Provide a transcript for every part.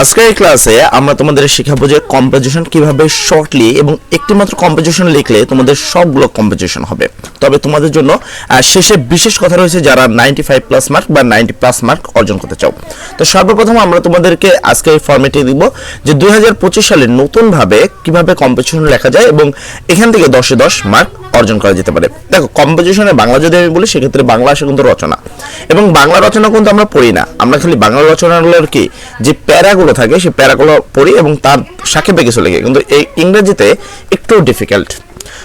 আজকের ক্লাসে আমরা তোমাদের শেখাবো যে কম্পোজিশন কীভাবে শর্টলি এবং একটিমাত্র কম্পোজিশন লিখলে তোমাদের সবগুলো কম্পোজিশন হবে। তবে তোমাদের জন্য শেষে বিশেষ কথা রয়েছে যারা নাইনটি ফাইভ প্লাস মার্ক বা নাইনটি প্লাস মার্ক অর্জন করতে চাও। তো সর্বপ্রথম আমরা তোমাদেরকে আজকে এই ফর্মেটে দিব যে দুই সালে নতুনভাবে কীভাবে কম্পোজিশন লেখা যায় এবং এখান থেকে দশে দশ মার্ক অর্জন করা যেতে পারে। দেখো কম্পোজিশনে বাংলা যদি আমি বলি, সেক্ষেত্রে বাংলা আসে কিন্তু রচনা। এবং বাংলা রচনা কিন্তু আমরা পড়ি না। আমরা খালি বাংলা রচনাগুলোর কি? যে প্যারাগুলো থাকে সেই প্যারাগুলো পড়ি এবং তার সাক্ষেপে কিছু লিখি কিন্তু এই ইংরেজিতে একটু ডিফিকাল্ট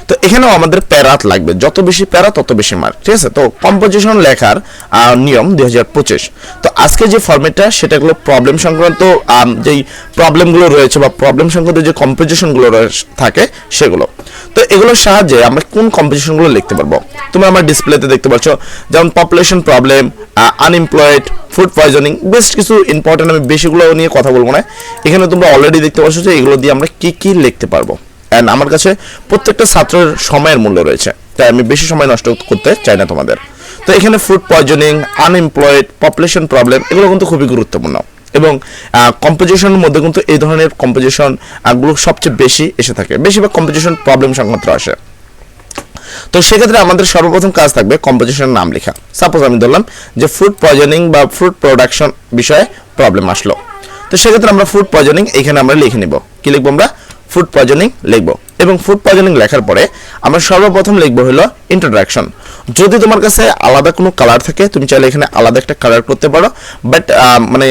তো এখানেও আমাদের প্যারাত লাগবে। যত বেশি প্যারা, তত বেশি মার্ক ঠিক আছে? তো কম্পোজিশন লেখার নিয়ম দুই হাজার পঁচিশ। তো আজকে যে ফর্মেটটা সেটাগুলো প্রবলেম সংক্রান্ত যেই প্রবলেমগুলো রয়েছে বা প্রবলেম সংক্রান্ত যে কম্পোজিশনগুলো থাকে সেগুলো। তো এগুলোর সাহায্যে আমরা কোন কম্পোজিশনগুলো লিখতে পারব? তুমি আমার ডিসপ্লেতে দেখতে পাচ্ছ যেমন population problem unemployed food poisoning বেশ কিছু ইম্পর্টেন্ট আমি বেশিগুলো নিয়ে কথা বলব না। এখানে তোমরা অলরেডি দেখতে পাচ্ছ যে এগুলো দিয়ে আমরা কি কি লিখতে পারব। অ্যান্ড আমার কাছে প্রত্যেকটা ছাত্রের সময়ের মূল্য রয়েছে। তাই আমি বেশি সময় নষ্ট করতে চাই না তোমাদের। তো এখানে food poisoning unemployed population problem এগুলো কিন্তু খুবই গুরুত্বপূর্ণ। এবং কম্পোজিশনের মধ্যে কিন্তু এই ধরনের কম্পোজিশনগুলো সবচেয়ে বেশি এসে থাকে। বেশিরভাগ কম্পোজিশন প্রবলেম সংক্রান্ত আসে। তো সেক্ষেত্রে আমাদের সর্বপ্রথম কাজ থাকবে কম্পোজিশনের নাম লেখা। সাপোজ আমি ধরলাম যে ফুড পয়জনিং বা ফুড প্রোডাকশন বিষয়ে প্রবলেম আসলো। তো সেক্ষেত্রে আমরা ফুড পয়জনিং এখানে আমরা লিখে নিব। কি লিখব আমরা? ফুড পয়জনিং লিখব। এবং ফুড পয়জনিং লেখার পরে আমরা সর্বপ্রথম লিখব হলো ইন্ট্রোডাকশন যদি তোমার কাছে আলাদা কোনো কালার থাকে, তুমি চাইলে এখানে আলাদা একটা কালার করতে পারো। বাট মানে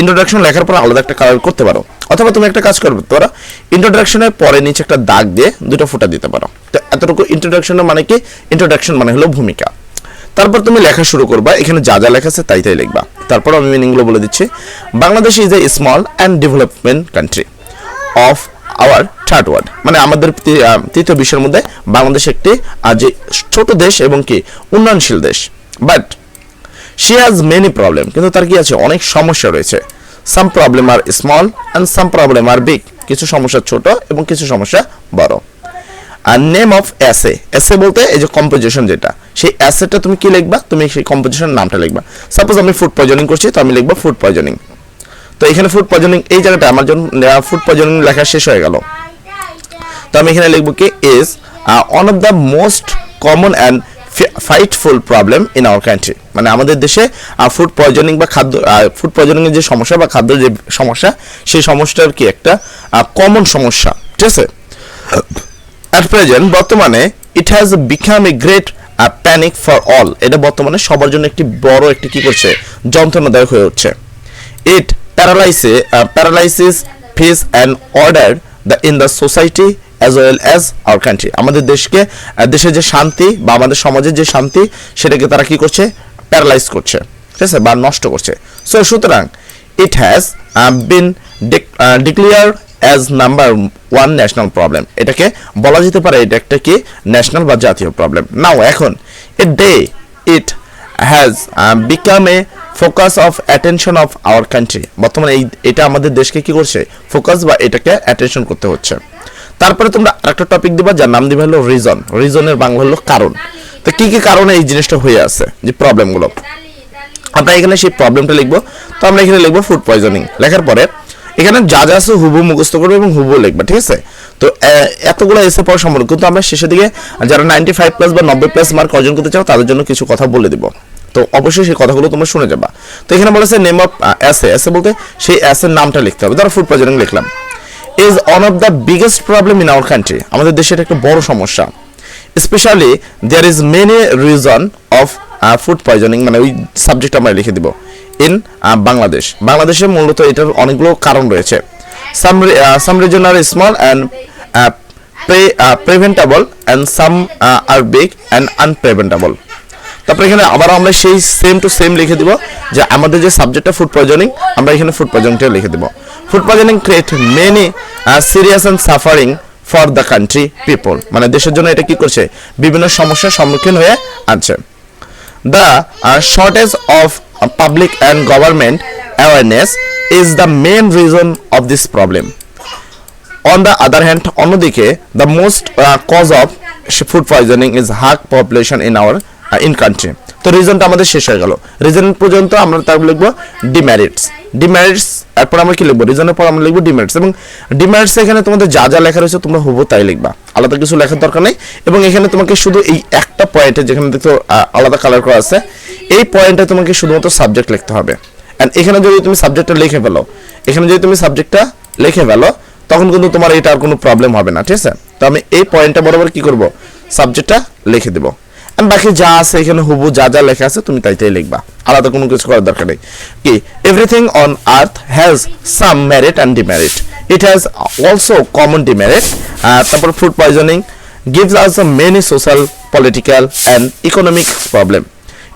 ইন্ট্রোডাকশন লেখার পর আলাদা একটা কালার করতে পারো। অথবা তুমি একটা কাজ করবে পারো ইন্ট্রোডাকশনের পরে নিচে একটা দাগ দিয়ে দুটো ফুটা দিতে পারো। তো এতটুকু ইন্ট্রোডাকশনের মানে কি? ইন্ট্রোডাকশন মানে হলো ভূমিকা। তারপর তুমি লেখা শুরু করবা, এখানে যা যা লেখা আছে তাই তাই লিখবা। তারপর আমি মিনিংগুলো বলে দিচ্ছি। Bangladesh is a small and development country of our third world মানে আমাদের তৃতীয় বিশ্বের মধ্যে বাংলাদেশ একটি যে ছোট দেশ এবং কি, উন্নয়নশীল দেশ। But she has many problem কিন্তু তার কি আছে? অনেক সমস্যা রয়েছে। Some problem are small and some problem are big কিছু সমস্যা ছোট এবং কিছু সমস্যা বড়। আর নেম অফ অ্যাসে অ্যাসে বলতে এই যে কম্পোজিশন যেটা, সেই অ্যাসেটা তুমি কি লিখবা? তুমি সেই কম্পোজিশন নামটা লিখবা। সাপোজ আমি ফুড পয়জনিং করছি, তো আমি লিখব ফুড পয়জনিং তো এখানে ফুড পয়জনিং এই জায়গাটা আমার জন্য ফুড পয়জনিং লেখা শেষ হয়ে গেল। তো আমি এখানে লিখব কি is one of the most common and frightful problem in our country মানে আমাদের দেশে ফুড পয়জনিং বা খাদ্য ফুড পয়জনিং এর যে সমস্যা বা খাদ্যের যে সমস্যা, সেই সমস্যার কি একটা কমন সমস্যা, ঠিক আছে? অ্যাট প্রেজেন্ট বর্তমানে it has become a great panic for all এটা বর্তমানে সবার জন্য একটি বড় একটি কি করছে, যন্ত্রণাদায়ক হয়ে উঠছে। It paralyse paralysis peace and order the in the society as well as our country আমাদের দেশকে দেশের যে শান্তি বা আমাদের সমাজের যে শান্তি, সেটাকে তারা কি করছে? প্যারালাইজ করছে। ঠিক আছে? বা নষ্ট করছে। সো সুতরাং it has been declared as number one national problem এটাকে বলা যেতে পারে এটা একটা কি? ন্যাশনাল বা জাতীয় প্রবলেম নাও এখন a day it has become a focus of attention of our country বর্তমানে এই, এটা আমাদের দেশকে কি করছে? ফোকাস বা এটাকে অ্যাটেনশন করতে হচ্ছে। তারপরে তোমরা আরেকটা টপিক দিবা, যার নাম দিবে হলো রিজন রিজনের বাংলা হলো কারণ। তো কি কি কারণে এই জিনিসটা হয়ে আছে, যে প্রবলেমগুলো আমরা এখানে সেই প্রবলেমটা লিখব। তো আমরা এখানে লিখব ফুড পয়জনিং লেখার পরে এখানে যা যা আছে হুবু মুখস্থ করবে এবং হুবু লিখবে, ঠিক আছে? তো এতগুলো এসে পড়া সম্ভব কিন্তু আমরা শেষের দিকে যারা নাইনটি ফাইভ প্লাস বা নব্বই প্লাস মার্ক অর্জন করতে চাও, তাদের জন্য কিছু কথা বলে দিব। তো, অবশ্যই সেই কথাগুলো তোমরা শুনে যাবা। তো, এখানে বলেছে নেম অফ অ্যাসে অ্যাসে বলতে সেই অ্যাসের নামটা লিখতে হবে। ধরো ফুড পয়জনিং লিখলাম। Is one of the biggest problem in our country আমাদের দেশে এটা একটা বড় সমস্যা। Specially there is many reason of food poisoning মানে ওই সাবজেক্ট আমরা লিখে দিব। ইন বাংলাদেশ। বাংলাদেশে মূলত এটার অনেকগুলো কারণ রয়েছে। Some some reason are small and preventable and some are big and unpreventable তারপরে এখানে আবার আমরা সেই সেম টু সেম লিখে দিব যে আমাদের যে সাবজেক্টটা ফুড পয়জনিং আমরা এখানে ফুড পয়জনিংটা লিখে দিব। Food poisoning create many serious and suffering for the country people মানে দেশের জন্য এটা কি করছে? বিভিন্ন সমস্যার সম্মুখীন হয়ে আছে the shortage of public and government awareness is the main reason of this problem on the other hand অন্যদিকে the most cause of food poisoning is heart population in our in country তো রিজনটা আমাদের শেষ হয়ে গেল। Reason পর্যন্ত আমরা তারপর লিখব ডিমেরিটস ডিমেরিটস এরপর আমরা কি লিখব? রিজনের পর আমরা লিখব ডিমেরিটস এবং ডিমেরিটস এখানে তোমাদের যা যা লেখা রয়েছে তোমরা হুবো তাই লিখবা। আলাদা কিছু লেখার দরকার নেই। এবং এখানে তোমাকে শুধু এই একটা পয়েন্টে যেখানে দেখো আলাদা কালার করা আছে, এই পয়েন্টে তোমাকে শুধুমাত্র সাবজেক্ট লিখতে হবে। অ্যান্ড এখানে যদি তুমি সাবজেক্টটা লিখে ফেলো, এখানে যদি তুমি সাবজেক্টটা লিখে ফেলো, তখন কিন্তু তোমার এটা আর কোনো প্রবলেম হবে না, ঠিক আছে? তো আমি এই পয়েন্টটা বরাবর কি করব? সাবজেক্টটা লিখে দেবো। বাকি যা আছে, এখানে হুবু যা যা লেখা আছে, তুমি তাই তাই লিখবা। আলাদা কোনো কিছু করার দরকার নেই। কি everything on earth has some merit and demerit it has also common demerit তারপর food poisoning gives us the many social political and economic problem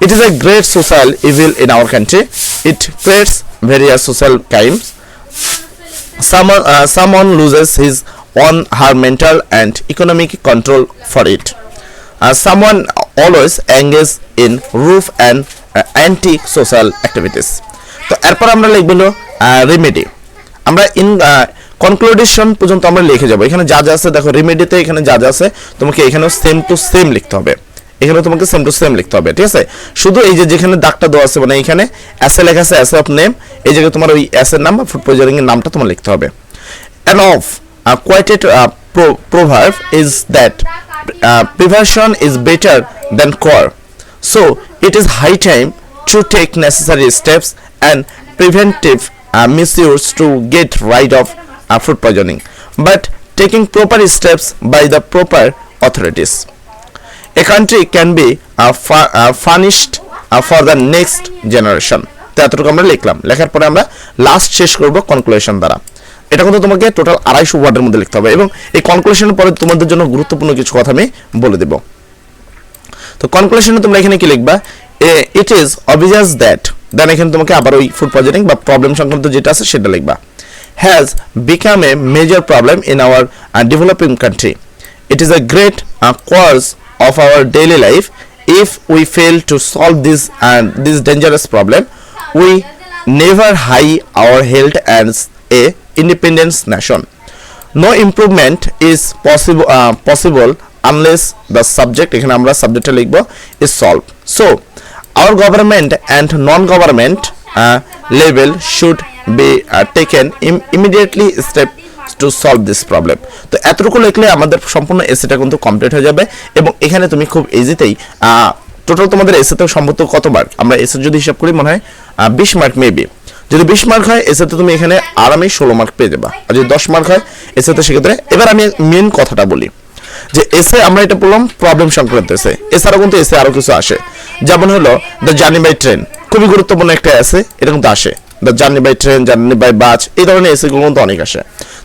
it is a great social evil in our country it creates various social crimes someone loses his on her mental and economic control for it Uh, someone always engages in roof and uh, anti-social activities. তো এরপর আমরা লিখব হলো remedy আমরা in কনক্লুডেশন পর্যন্ত আমরা লিখে যাব। এখানে যা যা আছে দেখো রেমেডিতে এখানে যা যা আছে তোমাকে এখানেও সেম টু সেম লিখতে হবে। এখানে তোমাকে সেম টু সেম লিখতে হবে ঠিক আছে? শুধু এই যে যেখানে দাগটা দেওয়া আছে মানে এখানে এ লেখা আছে এস অফ নেম এই জায়গায় তোমার ওই এর নাম বা ফুড পয়জনিং এর নামটা তোমার লিখতে হবে। And of a quoted is pro- uh, prevention is better than cure. So it is high time to take necessary steps and preventive uh, misuse to get rid of uh, food poisoning, but taking proper steps by the proper authorities. A country can be uh, fu- uh, furnished uh, for the next generation. তো এতটুকু আমরা লিখলাম লেখার পরে আমরা last শেষ করব conclusion দ্বারা এটা কিন্তু তোমাকে টোটাল আড়াইশো ওয়ার্ডের মধ্যে লিখতে হবে এবং এই কনক্লুশনের পরে তোমাদের জন্য গুরুত্বপূর্ণ কিছু কথা আমি বলে দেব। তো কনক্লুশনে তোমরা এখানে কি লিখবা? It is obvious that then এখানে তোমাকে আবার ওই ফুড পয়জনিং বা প্রবলেম সংক্রান্ত যেটা আছে সেটা লিখবা। Has become a major problem in our developing country it is a great of our daily life. If we fail to solve this and this dangerous problem, we never high our health as a independent nation no improvement is possible uh, possible unless the subject এখানে আমরা সাবজেক্টটা লিখব is solved so our government and non-government uh, level should be uh, taken im- immediately step to solve this problem তো এতটুকু লিখলে আমাদের সম্পূর্ণ এসিটা কিন্তু কমপ্লিট হয়ে যাবে এবং এখানে তুমি খুব ইজিতেই টোটাল তোমাদের এসিতে সম্ভবত কতবার আমরা এসে যদি হিসাব করি মনে হয় বিশ মার্ক মেবি যদি বিশ মার্ক হয় এসেতে তুমি এখানে আরামে ষোলো মার্ক পেয়ে যাবা। আর যদি দশ মার্ক হয় এসেতে সেক্ষেত্রে এবার আমি মেন কথাটা বলি। যে এসে আমরা এটা বললাম প্রবলেম সংক্রান্ত এসে এছাড়াও কিন্তু এসে আরও কিছু আসে। যেমন হলো দ্য জার্নি বাই ট্রেন খুবই গুরুত্বপূর্ণ একটা এসে এটা কিন্তু আসে। The journey by train journey by bus এই ধরনের এসেগুলো কিন্তু অনেক আসে।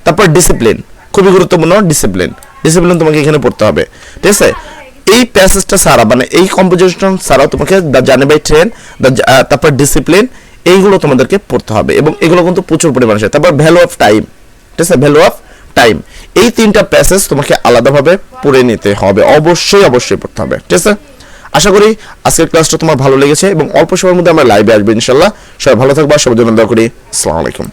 তারপর ডিসিপ্লিন খুবই গুরুত্বপূর্ণ ডিসিপ্লিন ডিসিপ্লিন তোমাকে এখানে পড়তে হবে। ঠিক আছে? এই প্যাসেজটা সারা মানে এই কম্পোজিশন ছাড়াও তোমাকে the journey by train the তারপর ডিসিপ্লিন এইগুলো তোমাদেরকে পড়তে হবে এবং এগুলো কিন্তু প্রচুর পরিমাণে আসে। তারপর ভ্যালু অফ টাইম ঠিক আছে? ভ্যালু অফ টাইম এই তিনটা প্যাসেজ তোমাকে আলাদাভাবে পড়ে নিতে হবে। অবশ্যই অবশ্যই পড়তে হবে, ঠিক আছে? আশা করি আজকের ক্লাসটা তোমার ভালো লেগেছে এবং অল্প সময়ের মধ্যে আমরা লাইভে আসব ইনশাল্লাহ সবাই ভালো থাকবা, সবার জন্য দোয়া করি। আসসালামু আলাইকুম।